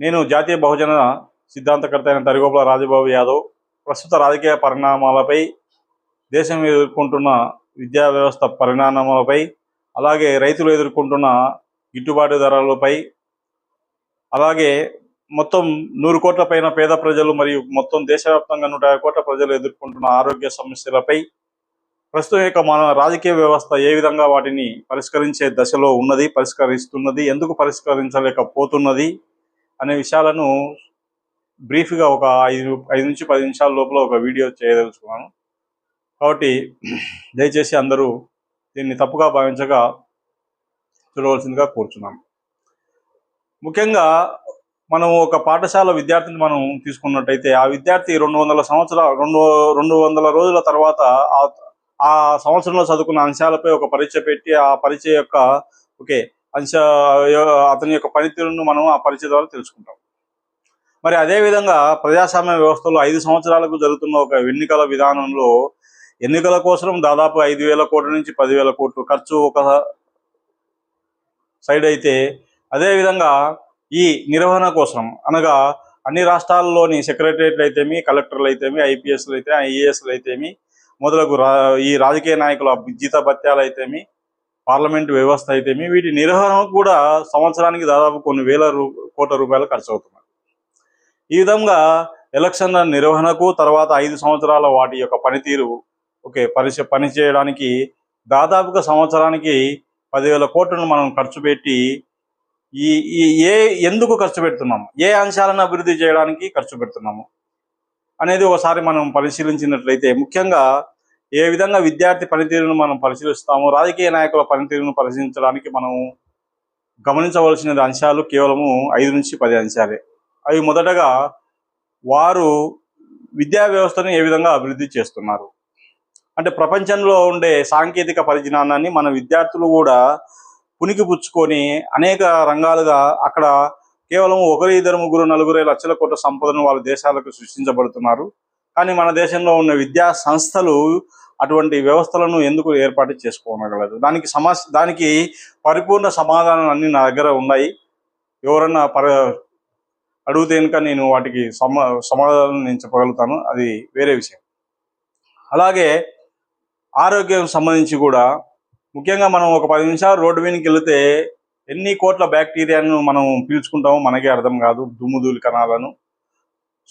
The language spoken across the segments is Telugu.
నేను జాతీయ బహుజన సిద్ధాంతకర్త అయిన దరిగోపుల రాజబాబు యాదవ్ ప్రస్తుత రాజకీయ పరిణామాలపై దేశం ఎదుర్కొంటున్న విద్యా వ్యవస్థ పరిణామాలపై అలాగే రైతులు ఎదుర్కొంటున్న గిట్టుబాటు ధరలపై అలాగే మొత్తం నూరు కోట్ల పైన పేద ప్రజలు మరియు మొత్తం దేశవ్యాప్తంగా నూట యాభై కోట్ల ప్రజలు ఎదుర్కొంటున్న ఆరోగ్య సమస్యలపై ప్రస్తుతం యొక్క మన రాజకీయ వ్యవస్థ ఏ విధంగా వాటిని పరిష్కరించే దశలో ఉన్నది పరిష్కరిస్తున్నది ఎందుకు పరిష్కరించలేకపోతున్నది అనే విషయాలను బ్రీఫ్గా ఒక ఐదు ఐదు నుంచి పది నిమిషాల లోపల ఒక వీడియో చేయదలుచుకున్నాను. కాబట్టి దయచేసి అందరూ దీన్ని తప్పుగా భావించగా చూడవలసిందిగా కోరుచున్నాను ముఖ్యంగా మనం ఒక పాఠశాల విద్యార్థిని మనం తీసుకున్నట్టయితే ఆ విద్యార్థి రెండు వందల సంవత్సరాల రెండు రెండు వందల రోజుల తర్వాత ఆ- ఆ సంవత్సరంలో చదువుకున్న అంశాలపై ఒక పరీక్ష పెట్టి ఆ పరీక్ష యొక్క ఓకే అంశ అతని యొక్క పనితీరును మనం ఆ పరిచయం ద్వారా తెలుసుకుంటాం. మరి అదే విధంగా ప్రజాస్వామ్య వ్యవస్థలో ఐదు సంవత్సరాలకు జరుగుతున్న ఒక ఎన్నికల విధానంలో ఎన్నికల కోసం దాదాపు ఐదు వేల కోట్ల నుంచి పదివేల కోట్లు ఖర్చు ఒక సైడ్ అయితే అదే విధంగా ఈ నిర్వహణ కోసం అనగా అన్ని రాష్ట్రాల్లోని సెక్రటరియట్లు అయితేమి కలెక్టర్లు అయితేమి ఐపీఎస్లు అయితే ఐఏఎస్లు అయితేమి మొదలగు రా ఈ రాజకీయ నాయకుల జీత భత్యాలు అయితేమి పార్లమెంట్ వ్యవస్థ అయితేమి వీటి నిర్వహణకు కూడా సంవత్సరానికి దాదాపు కొన్ని వేల కోట్ల రూపాయలు ఖర్చు అవుతున్నాయి ఈ విధంగా ఎలక్షన్ల నిర్వహణకు తర్వాత ఐదు సంవత్సరాల వాటి యొక్క పనితీరు ఓకే పరిచ పని చేయడానికి దాదాపుగా సంవత్సరానికి పదివేల కోట్లను మనం ఖర్చు పెట్టి ఈ ఈ ఏ ఎందుకు ఖర్చు పెడుతున్నాము? ఏ అంశాలను అభివృద్ధి చేయడానికి ఖర్చు పెడుతున్నాము? అనేది ఒకసారి మనం పరిశీలించినట్లయితే ముఖ్యంగా ఏ విధంగా విద్యార్థి పనితీరును మనం పరిశీలిస్తాము రాజకీయ నాయకుల పనితీరును పరిశీలించడానికి మనం గమనించవలసిన అంశాలు కేవలము ఐదు నుంచి పది అంశాలే. అవి మొదటగా వారు విద్యా వ్యవస్థను ఏ విధంగా అభివృద్ధి చేస్తున్నారు? అంటే ప్రపంచంలో ఉండే సాంకేతిక పరిజ్ఞానాన్ని మన విద్యార్థులు కూడా పునికి పుచ్చుకొని అనేక రంగాలుగా అక్కడ కేవలం ఒకరు ఇద్దరు ముగ్గురు నలుగురు లక్షల కోట్ల సంపదను వాళ్ళ దేశాలకు సృష్టించబడుతున్నారు. కానీ మన దేశంలో ఉన్న విద్యా సంస్థలు అటువంటి వ్యవస్థలను ఎందుకు ఏర్పాటు చేసుకోనగలదు? దానికి సమస్య దానికి పరిపూర్ణ సమాధానం అన్నీ నా దగ్గర ఉన్నాయి. ఎవరన్నా పర అడిగితే కనుక నేను వాటికి సమా సమాధానం నేను చెప్పగలుగుతాను. అది వేరే విషయం. అలాగే ఆరోగ్యం సంబంధించి కూడా ముఖ్యంగా మనం ఒక పది నిమిషాలు రోడ్డు మీదకి వెళితే ఎన్ని కోట్ల బ్యాక్టీరియాను మనం పీల్చుకుంటామో మనకే అర్థం కాదు. దుమ్ము ధూళి కణాలను.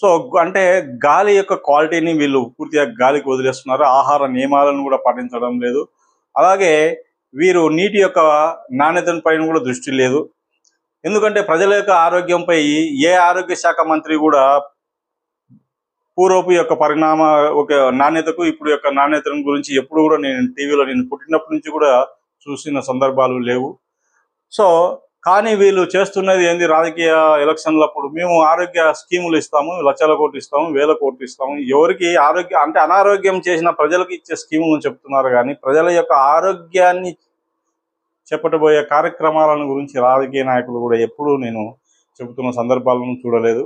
సో అంటే గాలి యొక్క క్వాలిటీని వీళ్ళు పూర్తిగా గాలికి వదిలేస్తున్నారు. ఆహార నియమాలను కూడా పాటించడం లేదు. అలాగే వీరు నీటి యొక్క నాణ్యతను పైన కూడా దృష్టి లేదు. ఎందుకంటే ప్రజల యొక్క ఆరోగ్యంపై ఏ ఆరోగ్య శాఖ మంత్రి కూడా పూర్వపు యొక్క పరిణామ ఒక నాణ్యతకు ఇప్పుడు యొక్క నాణ్యతను గురించి ఎప్పుడు కూడా నేను టీవీలో నేను పుట్టినప్పటి నుంచి కూడా చూసిన సందర్భాలు లేవు. సో కానీ వీళ్ళు చేస్తున్నది ఏంది? రాజకీయ ఎలక్షన్లప్పుడు మేము ఆరోగ్య స్కీములు ఇస్తాము లక్షల కోట్లు ఇస్తాము వేల కోట్లు ఇస్తాము. ఎవరికి ఆరోగ్య అంటే అనారోగ్యం చేసిన ప్రజలకు ఇచ్చే స్కీములను చెప్తున్నారు కానీ ప్రజల యొక్క ఆరోగ్యాన్ని చెప్పటబోయే కార్యక్రమాలను గురించి రాజకీయ నాయకులు కూడా ఎప్పుడూ నేను చెబుతున్న సందర్భాలను చూడలేదు.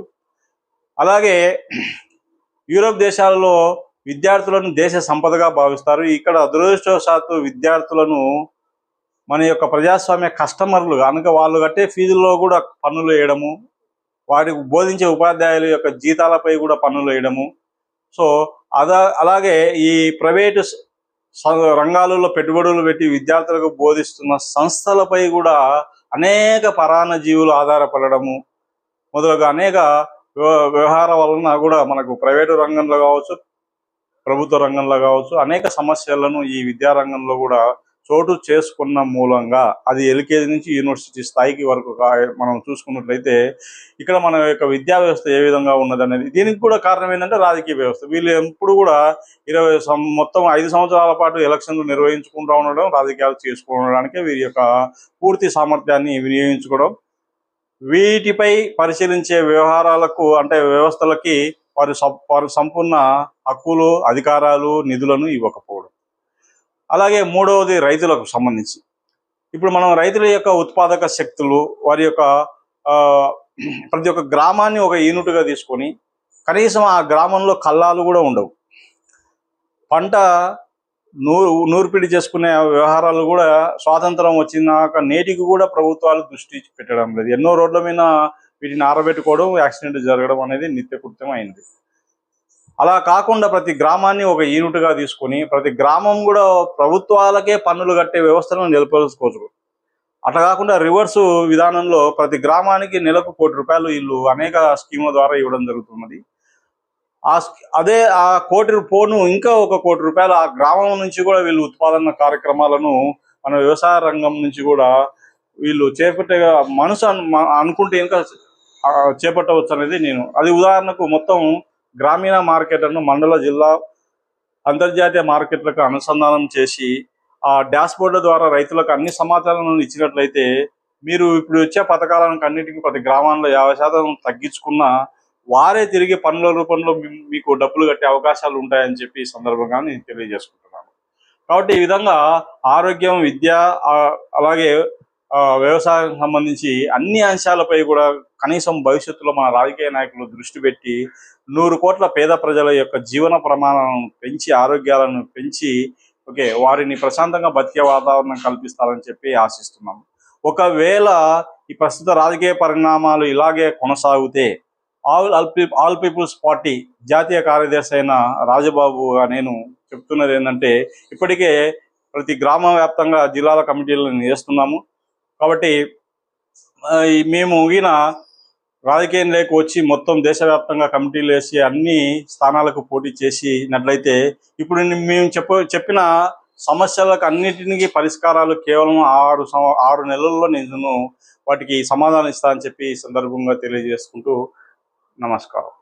అలాగే యూరోప్ దేశాలలో విద్యార్థులను దేశ సంపదగా భావిస్తారు. ఇక్కడ దురదృష్టవశాత్తు విద్యార్థులను మన యొక్క ప్రజాస్వామ్య కస్టమర్లు కనుక వాళ్ళు కట్టే ఫీజుల్లో కూడా పన్నులు వేయడము వారికి బోధించే ఉపాధ్యాయుల యొక్క జీతాలపై కూడా పన్నులు వేయడము. సో అదా అలాగే ఈ ప్రైవేటు రంగాలలో పెట్టుబడులు పెట్టి విద్యార్థులకు బోధిస్తున్న సంస్థలపై కూడా అనేక పరాణ జీవులు ఆధారపడడము. మొదలుగా అనేక వ్యవహార వలన కూడా మనకు ప్రైవేటు రంగంలో కావచ్చు ప్రభుత్వ రంగంలో కావచ్చు అనేక సమస్యలను ఈ విద్యారంగంలో కూడా చోటు చేసుకున్న మూలంగా అది ఎల్కేజీ నుంచి యూనివర్సిటీ స్థాయికి వరకు మనం చూసుకున్నట్లయితే ఇక్కడ మన యొక్క విద్యా వ్యవస్థ ఏ విధంగా ఉన్నది అనేది దీనికి కూడా కారణం ఏంటంటే రాజకీయ వ్యవస్థ. వీళ్ళు ఎప్పుడు కూడా ఇరవై మొత్తం ఐదు సంవత్సరాల పాటు ఎలక్షన్లు నిర్వహించుకుంటూ ఉండడం రాజకీయాలు చేసుకోవడానికి వీరి యొక్క పూర్తి సామర్థ్యాన్ని వినియోగించుకోవడం. వీటిపై పరిశీలించే వ్యవహారాలకు అంటే వ్యవస్థలకి వారి సం- వారి సంపూర్ణ హక్కులు అధికారాలు నిధులను ఇవ్వకపోవడం. అలాగే మూడవది రైతులకు సంబంధించి. ఇప్పుడు మనం రైతుల యొక్క ఉత్పాదక శక్తులు వారి యొక్క ఆ, ప్రతి ఒక్క గ్రామాన్ని ఒక యూనిట్గా తీసుకొని కనీసం ఆ గ్రామంలో కల్లాలు కూడా ఉండవు. పంట నూ నూర్పిడి చేసుకునే వ్యవహారాలు కూడా స్వాతంత్రం వచ్చినాక నేటికి కూడా ప్రభుత్వాలు దృష్టి పెట్టడం లేదు. ఎన్నో రోడ్ల మీద వీటిని ఆరబెట్టుకోవడం యాక్సిడెంట్ జరగడం అనేది నిత్యకృత్యం అయింది అలా కాకుండా ప్రతి గ్రామాన్ని ఒక యూనిట్గా తీసుకొని ప్రతి గ్రామం కూడా ప్రభుత్వాలకే పన్నులు కట్టే వ్యవస్థను నిలపదలుచుకోవచ్చు అట్లా కాకుండా రివర్స్ విధానంలో ప్రతి గ్రామానికి నెలకు కోటి రూపాయలు వీళ్ళు అనేక స్కీముల ద్వారా ఇవ్వడం జరుగుతున్నది. ఆ అదే ఆ కోటి రూ- పోను ఇంకా ఒక కోటి రూపాయలు ఆ గ్రామం నుంచి కూడా వీళ్ళు ఉత్పాదన కార్యక్రమాలను మన వ్యవసాయ రంగం నుంచి కూడా వీళ్ళు చేపట్టే మనసు అనుకుంటే ఇంకా చేపట్టవచ్చు అనేది నేను. అది ఉదాహరణకు మొత్తం గ్రామీణ మార్కెట్లను మండల జిల్లా అంతర్జాతీయ మార్కెట్లకు అనుసంధానం చేసి ఆ డాష్ బోర్డు ద్వారా రైతులకు అన్ని సమాచారాలను ఇచ్చినట్లయితే మీరు ఇప్పుడు వచ్చే పథకాలను అన్నిటికీ ప్రతి గ్రామాల్లో యాభై శాతం తగ్గించుకున్న వారే తిరిగి పనుల రూపంలో మీకు డబ్బులు కట్టే అవకాశాలు ఉంటాయని చెప్పి ఈ సందర్భంగా నేను తెలియజేసుకుంటున్నాను. కాబట్టి ఈ విధంగా ఆరోగ్యం విద్య అలాగే వ్యవసాయం సంబంధించి అన్ని అంశాలపై కూడా కనీసం భవిష్యత్తులో మన రాజకీయ నాయకులు దృష్టి పెట్టి నూరు కోట్ల పేద ప్రజల యొక్క జీవన ప్రమాణాలను పెంచి ఆరోగ్యాలను పెంచి ఓకే వారిని ప్రశాంతంగా బతికే వాతావరణం కల్పిస్తారని చెప్పి ఆశిస్తున్నాం ఒకవేళ ఈ ప్రస్తుత రాజకీయ పరిణామాలు ఇలాగే కొనసాగితే all all P all people's party జాతీయ కార్యదర్శి అయిన రాజబాబుగా నేను చెప్తున్నది ఏంటంటే ఇప్పటికే ప్రతి గ్రామ వ్యాప్తంగా జిల్లాల కమిటీలను వేస్తున్నాము కాబట్టి మేము ఈయన రాజకీయంలోకి వచ్చి మొత్తం దేశవ్యాప్తంగా కమిటీలు వేసి అన్ని స్థానాలకు పోటీ చేసినట్లయితే ఇప్పుడు మేము చెప్ప చెప్పిన సమస్యలకు అన్నిటికీ పరిష్కారాలు కేవలం ఆరు ఆరు నెలల్లో నేను వాటికి సమాధానం ఇస్తానని చెప్పి సందర్భంగా తెలియజేసుకుంటూ నమస్కారం.